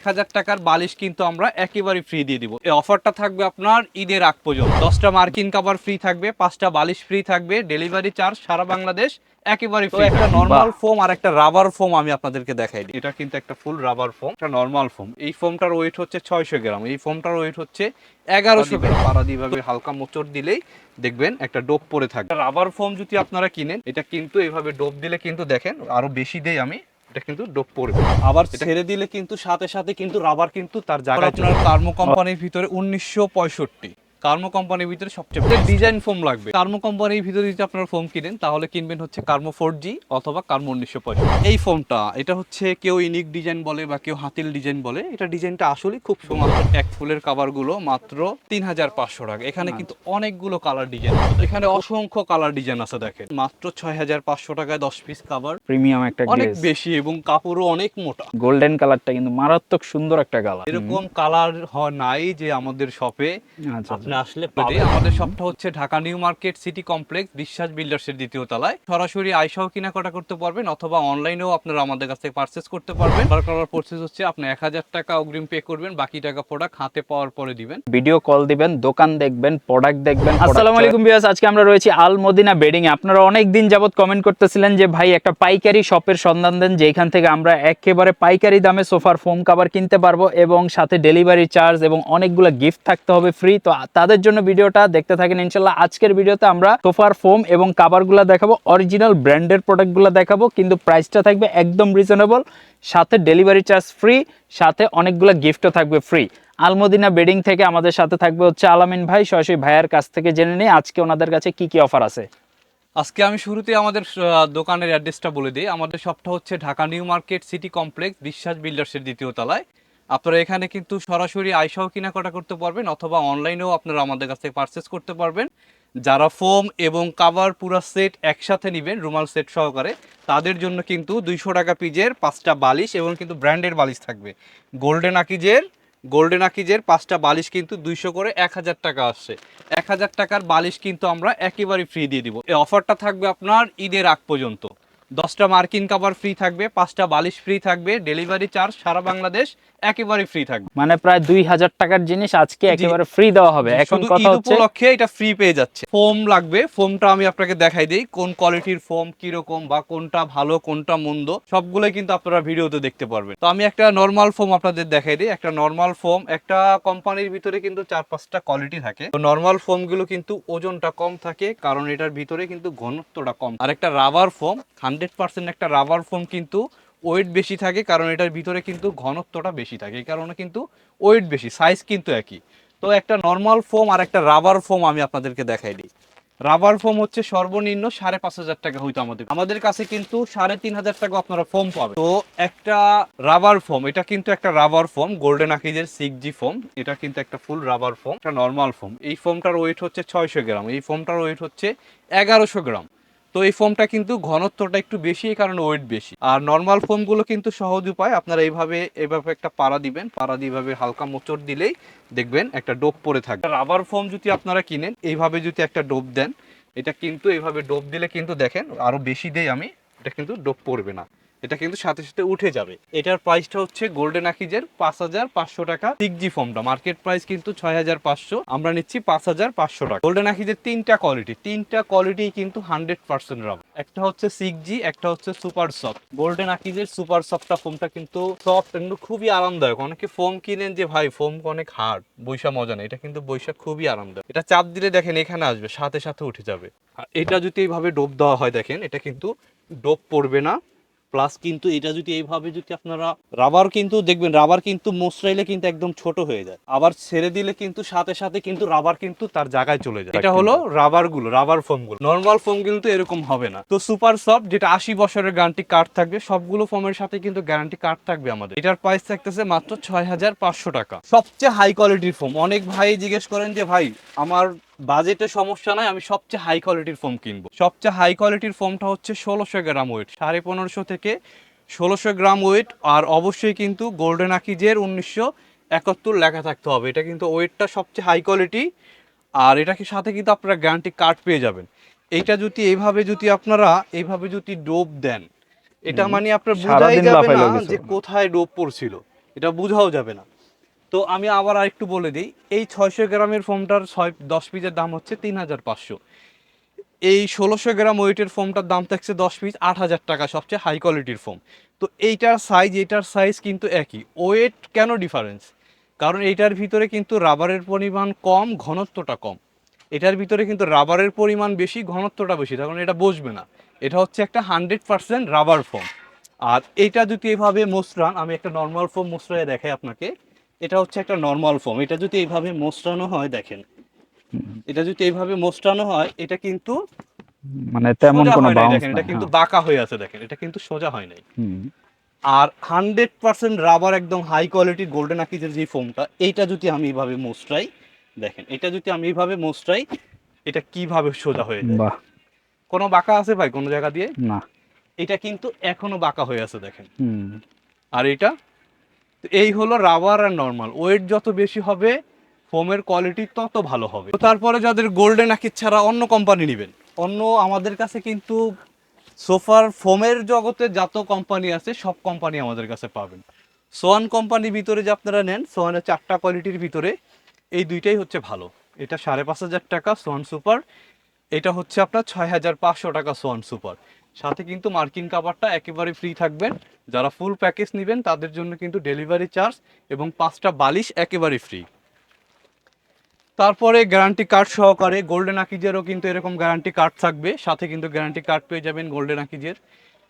এক হাজার টাকার বালিশ কিন্তু আমরা একেবারে ফ্রি দিয়ে দিব। এই অফারটা থাকবে আপনার ঈদের আগ পর্যন্ত। দশটা মার্কিন কাভার ফ্রি থাকবে পাঁচটা বালিশ ফ্রি থাকবে ডেলিভারি চার্জ সারা বাংলাদেশ একেবারে ফ্রি একটা নর্মাল ফোম আর একটা রাবার ফোম আমি আপনাদেরকে দেখাই দিই। এটা কিন্তু একটা ফুল রাবার ফোম একটা নর্মাল ফোম এই ফোমটার ওয়েট হচ্ছে ছয়শো গ্রাম। এই ফোমটার ওয়েট হচ্ছে এগারোশো গ্রাম। পারাদি ভাবে হালকা মোচড় দিলেই দেখবেন একটা ডোপ পরে থাকবে। রাবার ফোম যদি আপনারা কিনেন এটা কিন্তু এইভাবে ডোপ দিলে কিন্তু দেখেন আরও বেশি দেই আমি। এটা কিন্তু ডোপ পড়বে। আবার ছেড়ে দিলে কিন্তু সাথে সাথে কিন্তু রাবার কিন্তু তার জায়গায় আপনার কার্মো কোম্পানির ভিতরে উনিশশো পঁয়ষট্টি। কার্মো কোম্পানির ভিতরে সবচেয়ে ডিজাইন ফোম লাগবে। কার্মো কোম্পানির ভিতরে যদি আপনারা ফোম কিনেন তাহলে কিনবেন হচ্ছে কার্মো ফোর জি অথবা কার্মো উনিশশো পঁয়ষট্টি। এই ফোমটা এটা হচ্ছে কেউ ইউনিক ডিজাইন বলে বা কেউ হাতিল ডিজাইন বলে এটা ডিজাইনটা আসলে খুব সুন্দর এক ফুলের কাভারগুলো মাত্র তিন হাজার পাঁচশো টাকা। এখানে কিন্তু অনেকগুলো কালার ডিজাইন এখানে অসংখ্য কালার ডিজাইন আছে দেখেন। মাত্র ছয় হাজার পাঁচশো টাকায় দশ পিস কাভার প্রিমিয়াম একটা অনেক বেশি এবং কাপড়ও অনেক মোটা। গোল্ডেন কালারটা কিন্তু মারাত্মক সুন্দর একটা কালার এরকম কালার হয় নাই যে আমাদের শপে আচ্ছা। আপনি আসলে পাবেন আমাদের শপটা হচ্ছে Dhaka new market city complex Biswas বিল্ডার্সের দ্বিতীয় তলায়। সরাসরি আইসাও কেনাকাটা করতে পারবেন অথবা অনলাইনেও আপনারা আমাদের কাছ থেকে পারচেস করতে পারবেন। বার করার প্রসেস হচ্ছে আপনি এক হাজার টাকা অগ্রিম পে করবেন বাকি টাকা প্রোডাক্ট হাতে পাওয়ার পরে দিবেন। ভিডিও কল দিবেন দোকান দেখবেন প্রোডাক্ট দেখবেন আসসালামু আলাইকুম বিয়াস আজকে আমরা রয়েছি আল মদিনা বেডিং এ আপনারা অনেক দিন যাবত কমেন্ট করতেছিলেন যে ভাই একটা পাইকারি শপের সন্ধান দেন যেখান থেকে আমরা একেবারে পাইকারি দামে সোফার ফোম কভার কিনতে পারব এবং সাথে ডেলিভারি চার্জ এবং অনেকগুলো গিফট থাকতে হবে ফ্রি তো তাদের জন্য ভিডিওটা দেখতে থাকেন। ইনশাল্লাহ আজকের ভিডিওতে আমরা সোফার ফোম এবং কাভারগুলো দেখাবো। অরিজিনাল ব্র্যান্ডের প্রোডাক্টগুলো দেখাবো। কিন্তু প্রাইসটা থাকবে একদম রিজনেবল সাথে ডেলিভারি চার্জ ফ্রি সাথে অনেকগুলো গিফটও থাকবে ফ্রি আলমদিনা বেডিং থেকে আমাদের সাথে থাকবে হচ্ছে আলামিন ভাই। সরাসরি ভাইয়ার কাছ থেকে জেনে নিই আজকে ওনাদের কাছে কি কি অফার আছে? আজকে আমি শুরুতে আমাদের দোকানের অ্যাড্রেসটা বলে দিই। আমাদের শপটা হচ্ছে Dhaka new market city complex, Biswas বিল্ডার্সের দ্বিতীয় তলায়। আপনারা এখানে কিন্তু সরাসরি আইসাও কেনাকাটা করতে পারবেন অথবা অনলাইনেও আপনারা আমাদের কাছ থেকে পারচেস করতে পারবেন। যারা ফোম এবং কাভার পুরা সেট একসাথে নেবেন, রুমাল সেট সহকারে, তাদের জন্য কিন্তু দুইশো টাকা পিজের পাঁচটা বালিশ এবং কিন্তু ব্র্যান্ডের বালিশ থাকবে। গোল্ডেন আকিজের গোল্ডেন আকিজের পাঁচটা বালিশ কিন্তু দুইশো করে এক হাজার টাকা আসছে। এক হাজার টাকার বালিশ কিন্তু আমরা একেবারে ফ্রি দিয়ে দিব। এই অফারটা থাকবে আপনার ঈদের আগ পর্যন্ত। দশটা মার্কিন কাভার ফ্রি থাকবে পাঁচটা বালিশ ফ্রি থাকবে ডেলিভারি চার্জ সারা বাংলাদেশ একেবারে ফ্রি থাকবে। মানে প্রায় দুই হাজার টাকার জিনিস আজকে একেবারে ফ্রি দেওয়া হবে। এখন কথা হচ্ছে উপলক্ষে এটা ফ্রি পেয়ে যাচ্ছে। ফোম লাগবে ফোমটা আমি আপনাকে দেখাই দিই কোন কোয়ালিটির ফোম কীরকম বা কোনটা ভালো কোনটা মন্দ সবগুলোই কিন্তু আপনারা ভিডিওতে দেখতে পারবেন। তো আমি একটা নর্মাল ফোম আপনাদের দেখাই দিই একটা নর্মাল ফোম একটা কোম্পানির ভিতরে কিন্তু চার পাঁচটা কোয়ালিটি থাকে। তো নর্মাল ফোমগুলো কিন্তু ওজনটা কম থাকে কারণ এটার ভিতরে কিন্তু ঘনত্বটা কম। আর একটা রাবার ফোম হান্ড্রেড পার্সেন্ট একটা রাবার ফোম কিন্তু ওয়েট বেশি থাকে, কারণ এটার ভিতরে কিন্তু ঘনত্বটা বেশি থাকে। এই কারণে কিন্তু ওয়েট বেশি, সাইজ কিন্তু একই। তো একটা নর্মাল ফোম আর একটা রাবার ফোম আমি আপনাদেরকে দেখাই দিই। রাবার ফোম হচ্ছে সর্বনিম্ন সাড়ে পাঁচ হাজার টাকা হইতো আমাদের। আমাদের কাছে কিন্তু সাড়ে তিন হাজার টাকা আপনারা ফোম পাবেন। তো একটা রাবার ফোম, এটা কিন্তু একটা রাবার ফোম গোল্ডেন আকিজের সিক্স জি ফোম, এটা কিন্তু একটা ফুল রাবার ফোম, একটা নর্মাল ফোম। এই ফোমটার ওয়েট হচ্ছে ছয়শো গ্রাম, এই ফোমটার ওয়েট হচ্ছে এগারোশো গ্রাম। তো এই ফোমটা কিন্তু ঘনত্বটা একটু বেশি কারণে ওয়েট বেশি। আর নর্মাল ফোমগুলো কিন্তু সহজ উপায়, আপনারা এইভাবে এইভাবে একটা পাড়া দিবেন, পাড়া দিয়ে এইভাবে হালকা মোচড় দিলেই দেখবেন একটা ডোপ পরে থাকবে। রাবার ফোম যদি আপনারা কিনেন, এইভাবে যদি একটা ডোপ দেন, এটা কিন্তু এইভাবে ডোপ দিলে কিন্তু দেখেন আরও বেশি দেই আমি, এটা কিন্তু ডোপ পড়বে না। এটা কিন্তু সাথে সাথে উঠে যাবে। এটার প্রাইসটা হচ্ছে গোল্ডেন আকিজের পাঁচ হাজার পাঁচশো টাকা। সিক্স জি ফোমটা মার্কেট প্রাইস কিন্তু ছয় হাজার পাঁচশো। আমরা নিচ্ছি পাঁচ হাজার পাঁচশো টাকা। গোল্ডেন আকিজের তিনটা কোয়ালিটি তিনটা কোয়ালিটি কিন্তু হান্ড্রেড পার্সেন্ট রাবার একটা হচ্ছে সিক্স জি একটা হচ্ছে সুপার সফট গোল্ডেন আকিজের সুপার সফটটা ফোমটা কিন্তু সফট কিন্তু খুবই আরামদায়ক। অনেকে ফোম কিনেন যে, ভাই ফোম অনেক হার্ড বৈশা মজা নেই এটা কিন্তু বৈশা খুবই আরামদায়ক। এটা চাপ দিলে দেখেন এখানে আসবে, সাথে সাথে উঠে যাবে। আর এটা যদি এইভাবে ডোপ দেওয়া হয় দেখেন, এটা কিন্তু ডোপ পড়বে না। প্লাস কিন্তু এটা যদি এইভাবে যদি আপনারা রাবার কিন্তু দেখবেন রাবার কিন্তু মোসরাইলে কিন্তু একদম ছোট হয়ে যায়। আবার ছেড়ে দিলে কিন্তু সাথে সাথে কিন্তু রাবার কিন্তু তার জায়গায় চলে যায়। এটা হলো রাবারগুলো রাবার ফোমগুলো। নর্মাল ফোম কিন্তু এরকম হবে না। তো সুপার সফট যেটা আশি বছরের গ্যারান্টি কার্ড থাকবে, সবগুলো ফোমের সাথে কিন্তু গ্যারান্টি কার্ড থাকবে আমাদের। এটার প্রাইস থাকতেছে মাত্র ছয় হাজার পাঁচশো টাকা। সবচেয়ে হাই কোয়ালিটির ফোম অনেক ভাই জিজ্ঞেস করেন যে, ভাই, আমার বাজেটে সমস্যা নাই আমি সবচেয়ে হাই কোয়ালিটির ফোম কিনবো। সবচেয়ে হাই কোয়ালিটির ফোমটা হচ্ছে ষোলোশো গ্রাম ওয়েট সাড়ে পনেরোশো থেকে ষোলোশো গ্রাম ওয়েট আর অবশ্যই কিন্তু গোল্ডেন আকিজের উনিশশো একাত্তর লেখা থাকতে হবে। এটা কিন্তু ওয়েটটা সবচেয়ে হাই কোয়ালিটি আর এটাকে সাথে কিন্তু আপনারা গ্যারান্টি কার্ড পেয়ে যাবেন। এইটা যদি এইভাবে যদি আপনারা এইভাবে যদি ডোপ দেন এটা মানে আপনার বোঝাই যাবে না যে কোথায় ডোপ পড়ছিল। এটা বোঝাও যাবে না। তো আমি আবার আরেকটু বলে দিই, এই ছয়শো গ্রামের ফোমটার ছয়, দশ পিসের দাম হচ্ছে তিন হাজার পাঁচশো। এই ষোলোশো গ্রাম ওয়েটের ফোমটার দাম থাকছে দশ পিস, আট হাজার টাকা, সবচেয়ে হাই কোয়ালিটির ফোম তো এইটার সাইজ এইটার সাইজ কিন্তু একই। ওয়েট কেন ডিফারেন্স কারণ এইটার ভিতরে কিন্তু রাবারের পরিমাণ কম, ঘনত্বটা কম। এটার ভিতরে কিন্তু রাবারের পরিমাণ বেশি, ঘনত্বটা বেশি কারণ এটা বসবে না। এটা হচ্ছে একটা হান্ড্রেড পার্সেন্ট রাবার ফোম আর এটা যদি এভাবে মোসরান আমি একটা নর্মাল ফোম মোসরায় দেখাই আপনাকে। এটা হচ্ছে একটা নর্মাল ফোম এটা যদি এইভাবে মোসরানো হয় দেখেন। এটা যদি এইভাবে মোসরানো হয় এটা কিন্তু মানে তেমন কোনো হয় বাউন্স এটা কিন্তু বাঁকা হয়ে আছে দেখেন। এটা কিন্তু সোজা হয় নাই। আর হান্ড্রেড পার্সেন্ট রাবার একদম হাই কোয়ালিটির গোল্ডেন আকিজের যে ফোমটা এইটা যদি আমি এইভাবে মোস্টরাই দেখেন এটা যদি আমি এইভাবে মোস্টরাই এটা কীভাবে সোজা হয়ে যায়? বাহ। কোনো বাঁকা আছে ভাই কোনো জায়গা দিয়ে? না। এটা কিন্তু এখনও বাঁকা হয়ে আছে দেখেন। আর এটা তো এই হলো রাবার আর নর্মাল। ওয়েট যত বেশি হবে ফোমের কোয়ালিটি তত ভালো হবে। তারপরে যাদের গোল্ডেন আকিজ ছাড়া অন্য কোম্পানি নেবেন, অন্য আমাদের কাছে কিন্তু সোফার ফোমের জগতে যত কোম্পানি আছে, সব কোম্পানি আমাদের কাছে পাবেন। সোয়ান কোম্পানির ভিতরে যে আপনারা নেন, সোয়ানের চারটা কোয়ালিটির ভিতরে এই দুইটাই হচ্ছে ভালো। এটা সাড়ে পাঁচ হাজার টাকা সোয়ান সুপার, এটা হচ্ছে আপনার ছয় হাজার পাঁচশো টাকা সোয়ান সুপার। সাথে কিন্তু মার্কিন কাভারটা একেবারে ফ্রি থাকবেন। যারা ফুল প্যাকেজ নেবেন, তাদের জন্য কিন্তু ডেলিভারি চার্জ এবং পাঁচটা বালিশ একেবারে ফ্রি তারপরে গ্যারান্টি কার্ড সহকারে গোল্ডেন আকিজেরও কিন্তু এরকম গ্যারান্টি কার্ড থাকবে। সাথে কিন্তু গ্যারান্টি কার্ড পেয়ে যাবেন গোল্ডেন আকিজের।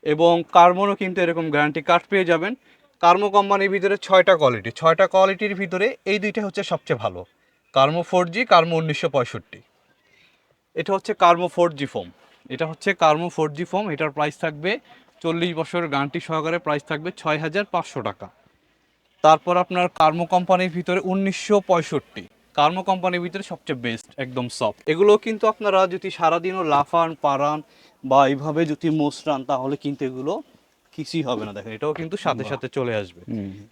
এবং কার্মোরও কিন্তু এরকম গ্যারান্টি কার্ড পেয়ে যাবেন। কার্মো কোম্পানির ভিতরে ছয়টা কোয়ালিটি ছয়টা কোয়ালিটির ভিতরে এই দুইটা হচ্ছে সবচেয়ে ভালো। কার্মো ফোর জি কার্মো উনিশশো পঁয়ষট্টি। এটা হচ্ছে কার্মো ফোর জি ফোম এটা হচ্ছে কার্মো ফোর জি ফোম এটার প্রাইস থাকবে চল্লিশ বছর গ্যারান্টি সহকারে প্রাইস থাকবে ছয় হাজার পাঁচশো টাকা। তারপর আপনার কার্মো কোম্পানির ভিতরে উনিশশো পঁয়ষট্টি। কার্মো কোম্পানির ভিতরে সবচেয়ে বেস্ট একদম সফট এগুলো কিন্তু আপনারা যদি সারাদিনও লাফান পারান বা এইভাবে যদি মোসরান তাহলে কিন্তু এগুলো কিছুই হবে না। দেখেন এটাও কিন্তু সাথে সাথে চলে আসবে।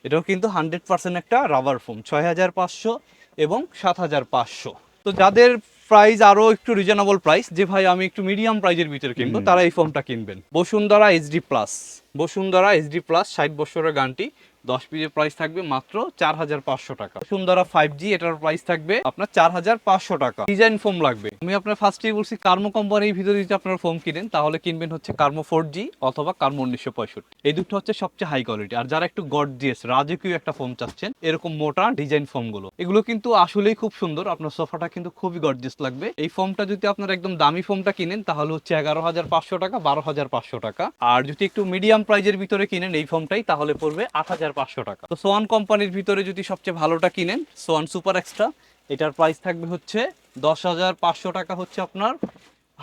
এটাও কিন্তু হান্ড্রেড পার্সেন্ট একটা রাবার ফোম ছয় হাজার পাঁচশো এবং সাত হাজার পাঁচশো। তো যাদের প্রাইস আরও একটু রিজনেবল প্রাইস যে ভাই আমি একটু মিডিয়াম প্রাইজের ভিতরে কিনবো তারা এই ফোনটা কিনবেন। Bashundhara HD plus Bashundhara HD plus ষাট বছরের গানটি দশ পিসের প্রাইস থাকবে মাত্র চার হাজার পাঁচশো টাকা। বসুন্ধরা ফাইভ জি এটার প্রাইস থাকবে আপনার চার হাজার পাঁচশো টাকা। ডিজাইন ফোম লাগবে। আমি আপনার ফার্স্টেই বলছি কার্মো কোম্পানির ভিতরে যদি আপনার ফোম কিনেন, তাহলে কিনবেন হচ্ছে কার্মো ফোর জি অথবা কার্মো উনিশশো পঁয়ষট্টি। এই দুটো হচ্ছে সবচেয়ে হাই কোয়ালিটি আর যারা একটু গর্জিয়াস রাজকীয় একটা ফোম চাচ্ছেন, এরকম মোটা ডিজাইন ফোমগুলো এগুলো কিন্তু আসলেই খুব সুন্দর। আপনার সোফাটা কিন্তু খুবই গর্জিয়াস লাগবে। এই ফোমটা যদি আপনার একদম দামি ফোমটা কিনেন, তাহলে হচ্ছে এগারো হাজার পাঁচশো টাকা, বারো হাজার পাঁচশো টাকা। আর যদি একটু মিডিয়াম প্রাইজের ভিতরে কিনেন, এই ফোমটাই তাহলে পড়বে আট হাজার পাঁচশো টাকা। তো সোয়ান কোম্পানির ভিতরে যদি সবচেয়ে ভালোটা কিনেন, সোয়ান সুপার এক্সট্রা, এটার প্রাইস থাকবে হচ্ছে দশ হাজার পাঁচশো টাকা হচ্ছে আপনার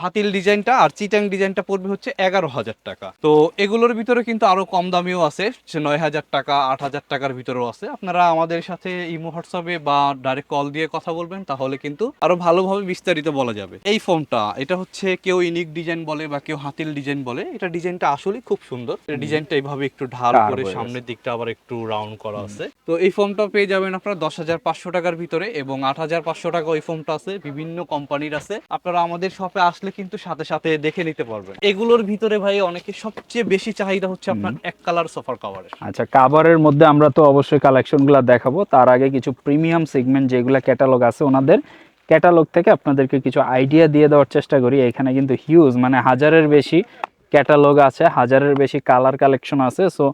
হাতিল ডিজাইনটা আর চিটাং ডিজাইনটা পড়বে হচ্ছে এগারো হাজার টাকা। তো এগুলোর ভিতরে কিন্তু আরও কম দামিও আছে নয় হাজার টাকা আট হাজার টাকার ভিতরেও আছে। আপনারা আমাদের সাথে ইমো হোয়াটসঅ্যাপে বা ডাইরেক্ট কল দিয়ে কথা বলবেন তাহলে কিন্তু আরও ভালোভাবে বিস্তারিত বলা যাবে। এই ফোনটা এটা হচ্ছে কেউ ইউনিক ডিজাইন বলে বা কেউ হাতিল ডিজাইন বলে এটা ডিজাইনটা আসলে খুব সুন্দর। ডিজাইনটা এইভাবে একটু ঢাল করে সামনের দিকটা আবার একটু রাউন্ড করা আছে। তো এই ফোনটা পেয়ে যাবেন আপনারা দশ হাজার পাঁচশো টাকার ভিতরে এবং আট হাজার পাঁচশো টাকা ওই ফোনটা আছে বিভিন্ন কোম্পানির আছে। আপনারা আমাদের শপে আসলে কিন্তু সাথে সাথে দেখে নিতে পারবেন। এগুলোর ভিতরে ভাই অনেকে সবচেয়ে বেশি চাহিদা হচ্ছে আপনার এক কালার সোফার কাভারের। আচ্ছা কাভারের মধ্যে আমরা তো অবশ্যই কালেকশনগুলো দেখাবো। তার আগে কিছু প্রিমিয়াম সেগমেন্ট যেগুলো ক্যাটালগ আছে ওনাদের ক্যাটালগ থেকে আপনাদেরকে কিছু আইডিয়া দিয়ে দেওয়ার চেষ্টা করি। এখানে কিন্তু হিউজ মানে হাজারের বেশি ক্যাটালগ আছে হাজারের বেশি কালার কালেকশন আছে। সো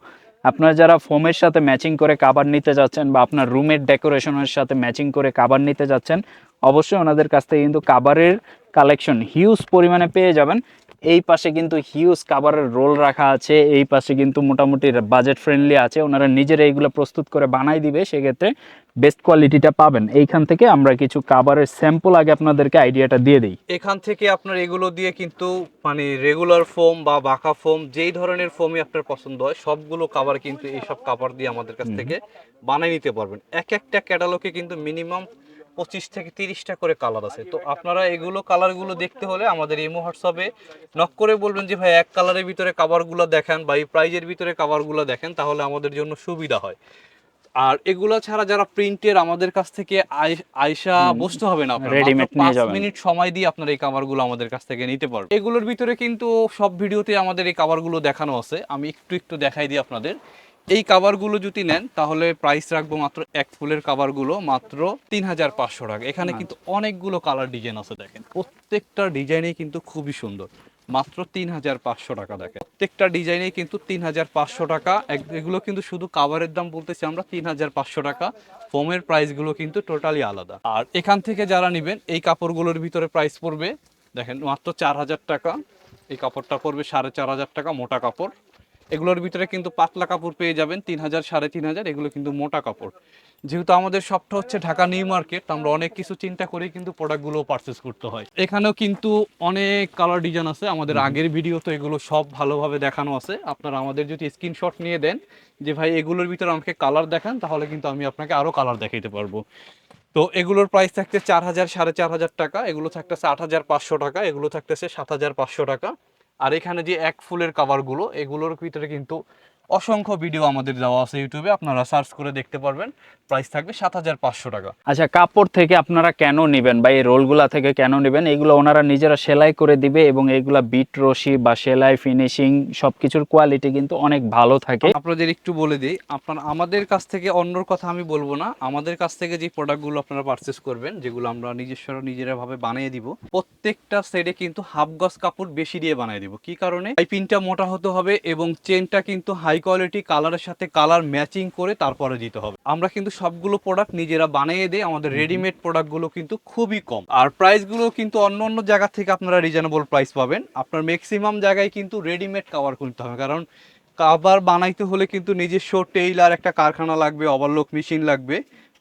আপনারা যারা ফোমের সাথে ম্যাচিং করে কাবার নিতে যাচ্ছেন বা আপনার রুমের ডেকোরেশনের সাথে ম্যাচিং করে কাবার নিতে যাচ্ছেন অবশ্যই ওনাদের কাছ থেকে কিন্তু কাবারের কালেকশন হিউজ পরিমাণে পেয়ে যাবেন। এই পাশে কিন্তু হিউজ কাভারের রোল রাখা আছে এই পাশে কিন্তু মোটামুটি বাজেট ফ্রেন্ডলি আছে ওনারা নিজেরা এইগুলো প্রস্তুত করে বানাই দিবে সেক্ষেত্রে বেস্ট কোয়ালিটিটা পাবেন। এইখান থেকে আমরা কিছু কাভারের স্যাম্পল আগে আপনাদেরকে আইডিয়াটা দিয়ে দিই। এখান থেকে আপনার এগুলো দিয়ে কিন্তু মানে রেগুলার ফোম বা বাঁকা ফোম যেই ধরনের ফোমই আপনার পছন্দ হয় সবগুলো কাভার কিন্তু এইসব কাভার দিয়ে আমাদের কাছ থেকে বানিয়ে নিতে পারবেন। এক একটা ক্যাটালগে কিন্তু মিনিমাম পঁচিশ থেকে তিরিশটা করে কালার আছে। তো আপনারা এগুলো কালারগুলো দেখতে হলে আমাদের ইমো হোয়াটসঅ্যাপে নক করে বলবেন যে ভাই এক কালারের ভিতরে কাভারগুলো দেখেন বা এই প্রাইজের ভিতরে কাভারগুলো দেখেন তাহলে আমাদের জন্য সুবিধা হয়। আর এগুলো ছাড়া যারা প্রিন্টের আমাদের কাছ থেকে আইসা বসতে হবে না মাত্র নিয়ে যাবেন। মিনিট সময় দিয়ে আপনার এই কাভারগুলো আমাদের কাছ থেকে নিতে পারবেন। এগুলোর ভিতরে কিন্তু সব ভিডিওতে আমাদের এই কাভারগুলো দেখানো আছে। আমি একটু একটু দেখাই দিই আপনাদের। এই কাভারগুলো যদি নেন তাহলে প্রাইস রাখব মাত্র এক ফুলের কাভারগুলো মাত্র তিন হাজার পাঁচশো টাকা। এখানে কিন্তু অনেকগুলো কালার ডিজাইন আছে দেখেন। প্রত্যেকটা ডিজাইনেই কিন্তু খুবই সুন্দর। মাত্র তিন হাজার পাঁচশো টাকা দেখেন। প্রত্যেকটা ডিজাইনেই কিন্তু তিন হাজার পাঁচশো টাকা। এগুলো কিন্তু শুধু কাভারের দাম বলতেছি আমরা তিন হাজার পাঁচশো টাকা। ফোমের প্রাইসগুলো কিন্তু টোটালি আলাদা। আর এখান থেকে যারা নেবেন এই কাপড়গুলোর ভিতরে প্রাইস পড়বে দেখেন মাত্র চার হাজার টাকা। এই কাপড়টা পড়বে সাড়ে চার হাজার টাকা মোটা কাপড়। এগুলোর ভিতরে কিন্তু পাতলা কাপড় পেয়ে যাবেন তিন হাজার সাড়ে তিন হাজার এগুলো কিন্তু মোটা কাপড়। যেহেতু আমাদের সবটা হচ্ছে ঢাকা নিউ মার্কেট আমরা অনেক কিছু চিন্তা করেই কিন্তু প্রোডাক্টগুলো পারচেস করতে হয়। এখানেও কিন্তু অনেক কালার ডিজাইন আছে আমাদের আগের ভিডিও তো এগুলো সব ভালোভাবে দেখানো আছে। আপনারা আমাদের যদি স্ক্রিনশট নিয়ে দেন যে ভাই এগুলোর ভিতরে আমাকে কালার দেখান তাহলে কিন্তু আমি আপনাকে আরও কালার দেখাইতে পারব। তো এগুলোর প্রাইস থাকতে চার হাজার সাড়ে চার হাজার টাকা এগুলো থাকতেছে আট হাজার পাঁচশো টাকা এগুলো থাকতেছে সাত হাজার পাঁচশো টাকা। আর এখানে যে এক ফুলের কাভারগুলো এগুলোর ভিতরে কিন্তু অসংখ্য ভিডিও আমাদের দেওয়া আছে ইউটিউবে আপনারা সার্চ করে দেখতে পারবেন। প্রাইস থাকবে সাত হাজার পাঁচশো টাকা। আচ্ছা কাপড় থেকে আপনারা কেন নেবেন বা এই রোলগুলা থেকে কেন নেবেন? এগুলো ওনারা নিজেরা সেলাই করে দিবে এবং এগুলা বিট রশি বা সেলাই ফিনিশিং সবকিছুর কোয়ালিটি কিন্তু অনেক ভালো থাকে। আপনাদের একটু বলে দিই আপনার আমাদের কাছ থেকে অন্যর কথা আমি বলব না। আমাদের কাছ থেকে যে প্রোডাক্টগুলো আপনারা পারচেস করবেন যেগুলো আমরা নিজস্ব নিজেরা ভাবে বানিয়ে দিব প্রত্যেকটা সাইডে কিন্তু হাফ গজ কাপড় বেশি দিয়ে বানিয়ে দিব। কি কারণে? এই পিনটা মোটা হতে হবে এবং চেনটা কিন্তু হাই কোয়ালিটি কালারের সাথে কালার ম্যাচিং করে তারপরে দিতে হবে। আমরা কিন্তু সবগুলো প্রোডাক্ট নিজেরা বানিয়ে দিই আমাদের রেডিমেড প্রোডাক্টগুলো কিন্তু খুবই কম। আর প্রাইসগুলো কিন্তু অন্য অন্য জায়গা থেকে আপনারা রিজনেবল প্রাইস পাবেন। আপনার ম্যাক্সিমাম জায়গায় কিন্তু রেডিমেড কাভার কিনতে হবে। কারণ কাভার বানাইতে হলে কিন্তু নিজস্ব টেইলার একটা কারখানা লাগবে ওভারলক মেশিন লাগবে।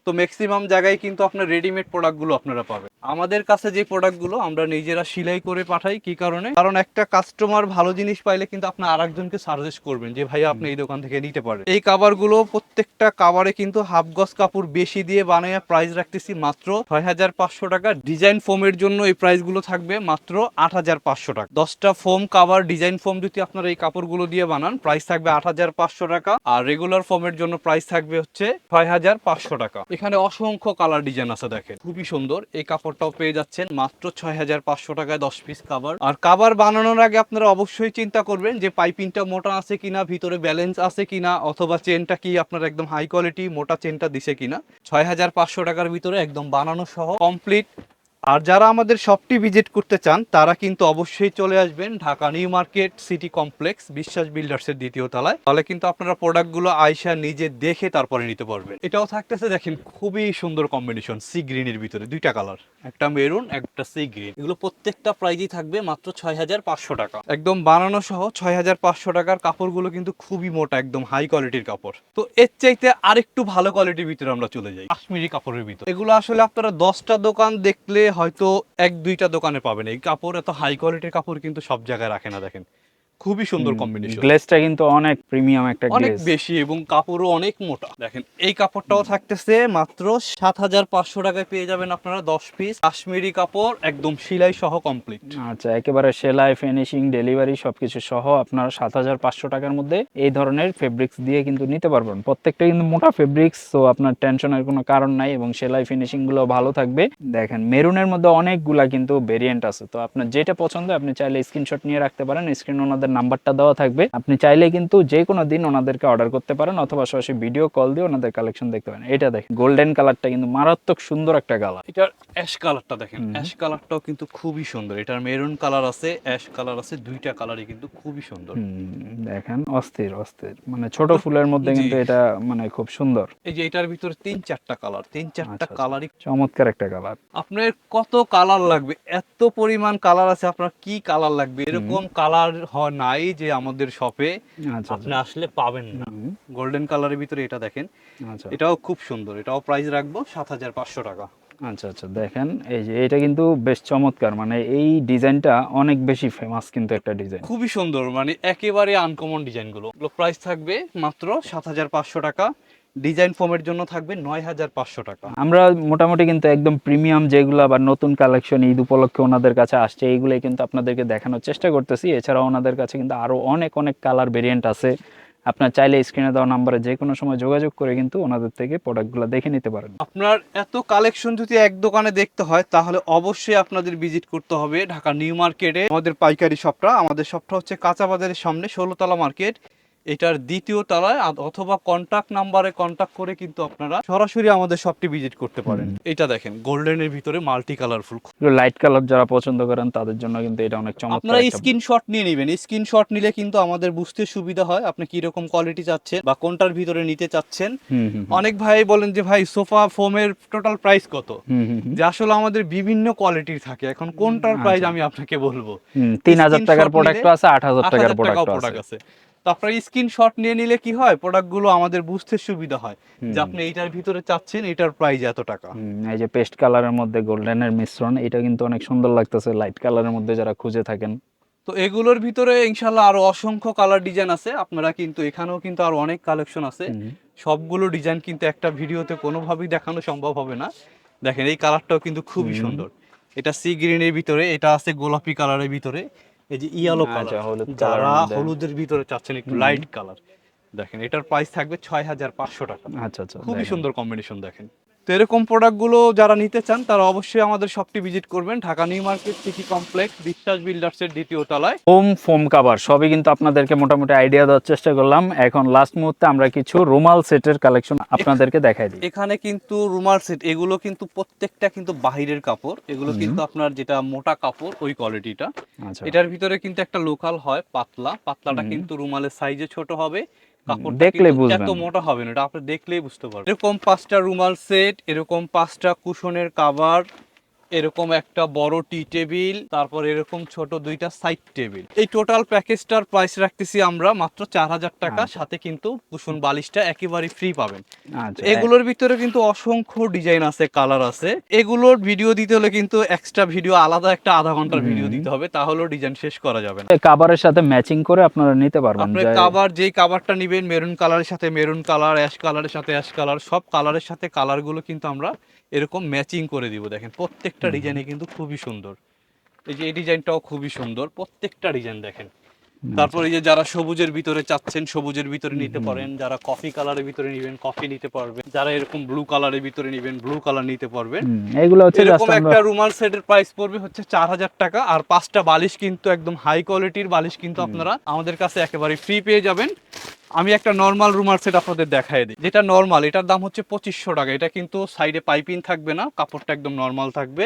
তো ম্যাক্সিমাম জায়গায় কিন্তু আপনার রেডিমেড প্রোডাক্টগুলো আপনারা পাবেন। আমাদের কাছে যে প্রোডাক্টগুলো আমরা নিজেরা সেলাই করে পাঠাই, কি কারণে? কারণ একটা কাস্টমার ভালো জিনিস পাইলে কিন্তু আপনি আরেকজনকে সাজেস্ট করবেন যে ভাই আপনি এই দোকান থেকে নিতে পারেন। এই কাভারগুলো প্রত্যেকটা কাভারে কিন্তু হাফ গজ কাপড় বেশি দিয়ে বানিয়ে প্রাইস রাখতেছি মাত্র ছয় হাজার পাঁচশো টাকা। ডিজাইন ফোমের জন্য এই প্রাইসগুলো থাকবে মাত্র আট হাজার পাঁচশো টাকা। দশটা ফোম কাভার ডিজাইন ফোম যদি আপনারা এই কাপড়গুলো দিয়ে বানান প্রাইস থাকবে আট হাজার পাঁচশো টাকা। আর রেগুলার ফোমের জন্য প্রাইস থাকবে হচ্ছে ছয় হাজার পাঁচশো টাকা। এখানে অসংখ্য কালার ডিজাইন আছে দেখেন। খুবই সুন্দর। এই কাপড়টাও পেয়ে যাচ্ছেন মাত্র ছয় হাজার পাঁচশো টাকায় দশ পিস কাবার আর কাবার বানানোর আগে আপনারা অবশ্যই চিন্তা করবেন যে পাইপিংটা মোটা আছে কিনা, ভিতরে ব্যালেন্স আছে কিনা, অথবা চেনটা কি আপনার একদম হাই কোয়ালিটি মোটা চেনটা দিছে কিনা। ছয় হাজার পাঁচশো টাকার ভিতরে একদম বানানো সহ কমপ্লিট আর যারা আমাদের শপটি ভিজিট করতে চান, তারা কিন্তু অবশ্যই চলে আসবেন Dhaka new market city complex, Biswas বিল্ডার্সের দ্বিতীয় তলায়। তাহলে কিন্তু আপনারা প্রোডাক্টগুলো আয়সা নিজে দেখে তারপরে নিতে পারবেন। এটাও থাকতেছে, দেখেন, খুবই সুন্দর কম্বিনেশন, সি গ্রিনের ভিতরে, দুইটা কালার। একটা মেরুন, একটা সি গ্রিন। এগুলো প্রত্যেকটা প্রাইজই থাকবে মাত্র ছয় হাজার পাঁচশো টাকা। একদম বানানো সহ ছয় হাজার পাঁচশো টাকার কাপড়গুলো কিন্তু খুবই মোটা, একদম হাই কোয়ালিটির কাপড়। তো এর চাইতে আরেকটু ভালো কোয়ালিটির ভিতরে আমরা চলে যাই, কাশ্মীরি কাপড়ের ভিতরে। এগুলো আসলে আপনারা দশটা দোকান দেখলে হয়তো এক দুইটা দোকানে পাবেন। এই কাপড় এত হাই কোয়ালিটির কাপড় কিন্তু সব জায়গায় রাখে না, দেখেন। খুবই সুন্দর কম্বিনেশন গ্লেসটা কিন্তু অনেক প্রিমিয়াম একটা অনেক বেশি এবং কাপড়ও অনেক মোটা। দেখেন এই কাপড়টাও থাকতেছে মাত্র সাত হাজার পাঁচশো টাকায় পেয়ে যাবেন আপনারা দশ পিস কাশ্মীরি কাপড় একদম সেলাই সহ কমপ্লিট আচ্ছা একেবারে সেলাই ফিনিশিং ডেলিভারি সবকিছু সহ আপনারা সাত হাজার পাঁচশো টাকার মধ্যে এই ধরনের ফেব্রিক্স দিয়ে কিন্তু নিতে পারবেন। প্রত্যেকটা কিন্তু মোটা ফেব্রিক্স তো আপনার টেনশনের কোনো কারণ নাই এবং সেলাই ফিনিশিংগুলো ভালো থাকবে। দেখেন মেরুনের মধ্যে অনেকগুলা কিন্তু ভেরিয়েন্ট আছে তো আপনার যেটা পছন্দ আপনি চাইলে স্ক্রিনশট নিয়ে রাখতে পারেন। স্ক্রিন ওনাদের নাম্বারটা দেওয়া থাকবে। আপনি চাইলে কিন্তু যে কোনো দিন ওনাদেরকে অর্ডার করতে পারেন অথবা সরাসরি ভিডিও কল দিয়ে ওনাদের কালেকশন দেখতে পারেন। এটা দেখেন গোল্ডেন কালারটা কিন্তু মারাত্মক সুন্দর একটা কালার এটার অ্যাশ কালারটা দেখেন অ্যাশ কালারটাও কিন্তু খুবই সুন্দর। এটার মেরুন কালার আছে অ্যাশ কালার আছে দুইটা কালারই কিন্তু খুবই সুন্দর। দেখেন অস্থির অস্থির। মানে ছোট ফুলের মধ্যে কিন্তু এটা মানে খুব সুন্দর। এই যে এটার ভিতরে তিন চারটা কালার তিন চারটা আচ্ছা, আচ্ছা। কালারই চমৎকার একটা কালার আপনার কত কালার লাগবে? এত পরিমাণ কালার আছে আপনার কি কালার লাগবে? এরকম কালার হয় নাই যে আমাদের শপে আচ্ছা আপনি আসলে পাবেন না। গোল্ডেন কালারের ভিতরে এটা দেখেন। আচ্ছা। এটাও খুব সুন্দর। এটাও প্রাইস রাখব সাত হাজার পাঁচশো টাকা। আচ্ছা আচ্ছা দেখেন এই যে এটা কিন্তু বেশ চমৎকার। মানে এই ডিজাইনটা অনেক বেশি ফেমাস কিন্তু একটা ডিজাইন। খুবই সুন্দর। মানে একেবারে আনকমন ডিজাইনগুলো। প্রাইস থাকবে মাত্র সাত হাজার পাঁচশো টাকা। ডিজাইন ফোমের জন্য থাকবে নয় হাজার পাঁচশো টাকা। আমরা মোটামুটি কিন্তু একদম প্রিমিয়াম যেগুলো আবার নতুন কালেকশন ঈদ উপলক্ষে ওনাদের কাছে আসছে এইগুলোই কিন্তু আপনাদেরকে দেখানোর চেষ্টা করতেছি। এছাড়াও ওনাদের কাছে কিন্তু আরও অনেক অনেক কালার ভেরিয়েন্ট আছে। আপনার চাইলে স্ক্রিনে দেওয়া নাম্বারে যে কোনো সময় যোগাযোগ করে কিন্তু ওনাদের থেকে প্রোডাক্টগুলো দেখে নিতে পারেন। আপনার এত কালেকশন যদি এক দোকানে দেখতে হয় তাহলে অবশ্যই আপনাদের ভিজিট করতে হবে ঢাকা নিউ মার্কেটে। আমাদের পাইকারি শপটা আমাদের শপটা হচ্ছে কাঁচা বাজারের সামনে ষোলোতলা মার্কেট। এটার দ্বিতীয় তলায় অথবা কন্টাক্ট নাম্বারে কন্ট্যাক্ট করে কিন্তু আপনারা সরাসরি আমাদের শপটি ভিজিট করতে পারেন। এটা দেখেন গোল্ডেনের ভিতরে মাল্টি কালারফুল লাইট কালার যারা পছন্দ করেন তাদের জন্য কিন্তু এটা অনেক চমৎকার আপনারা স্ক্রিনশট নিয়ে নেবেন। স্ক্রিনশট নিলে কিন্তু আমাদের বুঝতে সুবিধা হয় আপনি কি রকম কোয়ালিটি চাচ্ছেন বা কোনটার ভিতরে নিতে চাচ্ছেন। অনেক ভাই বলেন যে ভাই সোফা ফোমের টোটাল প্রাইস কত। যে আসলে আমাদের বিভিন্ন কোয়ালিটির থাকে। এখন কোনটার প্রাইস আমি আপনাকে বলব? তিন হাজার টাকার প্রোডাক্ট আছে আট হাজার টাকার প্রোডাক্ট আছে। তো আপনার স্ক্রিনশট নিয়ে নিলে কি হয়? প্রোডাক্টগুলো আমাদের বুঝতে সুবিধা হয় যে আপনি এইটার ভিতরে চাচ্ছেন এটার প্রাইস এত টাকা। এই যে পেস্ট কালারের মধ্যে গোল্ডেনের মিশ্রণ এটা কিন্তু অনেক সুন্দর লাগতেছে লাইট কালারের মধ্যে যারা খুঁজে থাকেন। তো এগুলোর ভিতরে ইনশাল্লাহ আরও অসংখ্য কালার ডিজাইন আছে। আপনারা কিন্তু এখানেও কিন্তু আরও অনেক কালেকশন আছে। সবগুলো ডিজাইন কিন্তু একটা ভিডিওতে কোনোভাবেই দেখানো সম্ভব হবে না। দেখেন এই কালারটাও কিন্তু খুবই সুন্দর। এটা সি গ্রিনের ভিতরে এটা আছে গোলাপি কালারের ভিতরে। এই যে ইয়েলো আচ্ছা, কালার যারা হলুদের ভিতরে চাচ্ছেন একটু লাইট কালার দেখেন এটার প্রাইস থাকবে ছয় হাজার পাঁচশো টাকা। আচ্ছা আচ্ছা খুবই সুন্দর কম্বিনেশন দেখেন। তো এরকম প্রোডাক্টগুলো যারা নিতে চান তারা অবশ্যই আমাদের শপটি ভিজিট করবেন। Dhaka new market city complex Biswas বিল্ডার্সের দ্বিতীয় তলায়। হোম ফোম কাভার সবই কিন্তু আপনাদেরকে মোটামুটি আইডিয়া দেওয়ার চেষ্টা করলাম। এখন লাস্ট মুহূর্তে আমরা কিছু রুমাল সেটের কালেকশন আপনাদেরকে দেখাই দিই। এখানে কিন্তু রুমাল সেট এগুলো কিন্তু প্রত্যেকটা কিন্তু বাহিরের কাপড়। এগুলো কিন্তু আপনার যেটা মোটা কাপড় ওই কোয়ালিটিটা আচ্ছা। এটার ভিতরে কিন্তু একটা লোকাল হয় পাতলা। পাতলাটা। কিন্তু রুমালের সাইজে ছোট হবে। দেখলেই বুঝবেন। এত মোটা হবে না এটা আপনি দেখলেই বুঝতে পারবেন এরকম পাঁচটা রুমাল সেট এরকম পাঁচটা কুশনের কাভার এরকম একটা বড় টি টেবিল তারপর এরকম ছোট দুইটা সাইড টেবিল। এই টোটাল প্যাকেজটার প্রাইস রাখতেছি আমরা মাত্র চার হাজার টাকা। আচ্ছা। সাথে কিন্তু কুশন বালিশটা একেবারে ফ্রি পাবেন। আচ্ছা। এগুলোর ভিতরে কিন্তু অসংখ্য ডিজাইন আছে কালার আছে। এগুলোর ভিডিও দিতে হলে কিন্তু এক্সট্রা ভিডিও আলাদা একটা আধা ঘণ্টার ভিডিও দিতে হবে। তাহলেও ডিজাইন শেষ করা যাবে না। কাভারের সাথে ম্যাচিং করে আপনারা নিতে পারবেন। আপনি কাভার যেই কাভারটা নেবেন মেরুন কালারের সাথে মেরুন কালার অ্যাশ কালারের সাথে অ্যাশ কালার সব কালারের সাথে কালারগুলো কিন্তু আমরা এরকম ম্যাচিং করে দিব। দেখেন প্রত্যেকটা হুম। ডিজাইনে কিন্তু খুবই সুন্দর। এই যে এই ডিজাইনটাও খুবই সুন্দর প্রত্যেকটা ডিজাইন দেখেন। তারপর এই যে যারা সবুজের ভিতরে চাচ্ছেন সবুজের ভিতরে নিতে পারেন। যারা কফি কালারের ভিতরে নিবেন কফি নিতে পারবেন। যারা এরকম ব্লু কালারের ভিতরে নিবেন ব্লু কালার নিতে পারবেন। এগুলো হচ্ছে এরকম একটা রুমাল সেটের প্রাইস পড়বে হচ্ছে চার হাজার টাকা। আর পাঁচটা বালিশ কিন্তু একদম হাই কোয়ালিটির বালিশ কিন্তু আপনারা আমাদের কাছে একেবারে ফ্রি পেয়ে যাবেন। আমি একটা নর্মাল রুমাল সেট আপনাদের দেখাই দিই। যেটা নর্মাল এটার দাম হচ্ছে পঁচিশশো টাকা। এটা কিন্তু সাইডে পাইপিং থাকবে না কাপড়টা একদম নর্মাল থাকবে।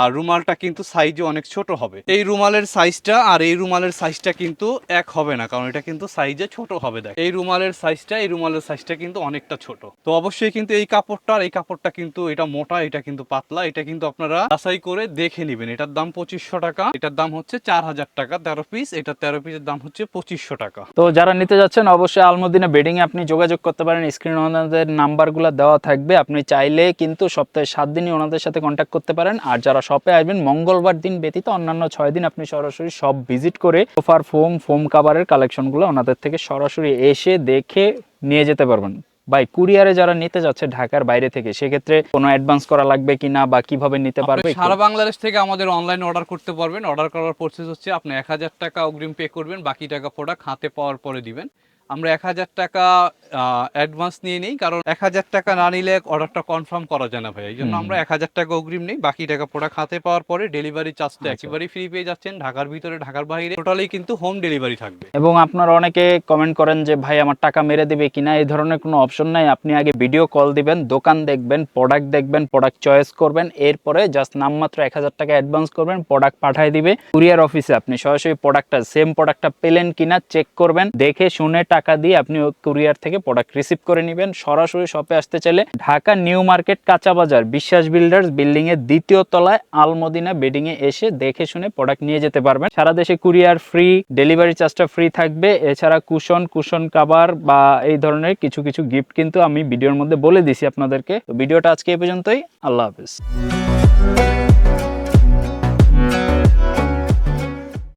আর রুমালটা কিন্তু সাইজে অনেক ছোট হবে। এই রুমালের সাইজটা আর এই রুমালের সাইজটা কিন্তু এক হবে না, কারণ এটা কিন্তু সাইজে ছোট হবে, দেখ। এই রুমালের সাইজটা এই রুমালের সাইজটা কিন্তু অনেকটা ছোট। তো অবশ্যই কিন্তু এই কাপড়টা আর এই কাপড়টা কিন্তু এটা মোটা, এটা কিন্তু পাতলা, এটা কিন্তু আপনারা বাছাই করে দেখে নেবেন। এটার দাম পঁচিশশো টাকা, এটার দাম হচ্ছে চার হাজার টাকা, তেরো পিস এটা তেরো পিসের দাম হচ্ছে পঁচিশশো টাকা। তো যারা নিতে যাচ্ছেন, অবশ্যই আলমদিনা বেডিং এ আপনি যোগাযোগ করতে পারেন। স্ক্রিন ওনাদের নাম্বারগুলো দেওয়া থাকবে। আপনি চাইলে কিন্তু সপ্তাহে সাত দিনই ওনাদের সাথে কন্ট্যাক্ট করতে পারেন। আর যারা শপে আসবেন মঙ্গলবার দিন ব্যতীত অন্যান্য ছয় দিন আপনি সরাসরি সব ভিজিট করে সোফার ফোম ফোম কাভারের কালেকশনগুলো ওনাদের থেকে সরাসরি এসে দেখে নিয়ে যেতে পারবেন। ভাই কুরিয়ারে যারা নিতে যাচ্ছে ঢাকার বাইরে থেকে সেক্ষেত্রে কোনো অ্যাডভান্স করা লাগবে কিনা বা কীভাবে নিতে পারবে? সারা বাংলাদেশ থেকে আমাদের অনলাইন অর্ডার করতে পারবেন। অর্ডার করার প্রসেস হচ্ছে আপনি এক হাজার টাকা অগ্রিম পে করবেন বাকি টাকা প্রোডাক্ট হাতে পাওয়ার পরে দিবেন। আমরা এক হাজার টাকা অ্যাডভান্স নিয়ে নিই কারণ এক হাজার টাকা না নিলে অর্ডারটা কনফার্ম করা যায় না ভাই। এই জন্য আমরা এক হাজার টাকা অগ্রিম নিই বাকি টাকা প্রোডাক্ট হাতে পাওয়ার পরে ডেলিভারি চার্জটা। একেবারেই ফ্রি পেয়ে যাচ্ছেন ঢাকার ভিতরে ঢাকার বাইরে। টোটালি কিন্তু হোম ডেলিভারি থাকবে। এবং আপনারা অনেকে কমেন্ট করেন যে ভাই আমার টাকা মেরে দেবে কিনা? এই ধরনের কোনো অপশন নাই। আপনি আগে ভিডিও কল দিবেন দোকান দেখবেন প্রোডাক্ট দেখবেন প্রোডাক্ট চয়েস করবেন এরপরে জাস্ট নামমাত্র এক হাজার টাকা অ্যাডভান্স করবেন প্রোডাক্ট পাঠিয়ে দিবে। কুরিয়ার অফিসে আপনি সরাসরি প্রোডাক্টটা সেম প্রোডাক্টটা পেলেন কিনা চেক করবেন দেখে শুনে টাকা দিয়ে আপনি কুরিয়ার থেকে প্রোডাক্ট রিসিভ করে নেবেন। সরাসরি শপে আসতে চাইলে ঢাকা নিউ মার্কেট কাঁচা বাজার, বিশ্বাস বিল্ডার্স বিল্ডিং এর দ্বিতীয় তলায় আলমদিনা বেডিং এ এসে দেখে শুনে প্রোডাক্ট নিয়ে যেতে পারবেন। সারা দেশে কুরিয়ার ফ্রি ডেলিভারি চার্জটা ফ্রি থাকবে। এছাড়া কুশন কুশন কাভার বা এই ধরনের কিছু কিছু গিফট কিন্তু আমি ভিডিওর মধ্যে বলে দিছি আপনাদেরকে। ভিডিওটা আজকে এই পর্যন্তই। আল্লাহ হাফিজ।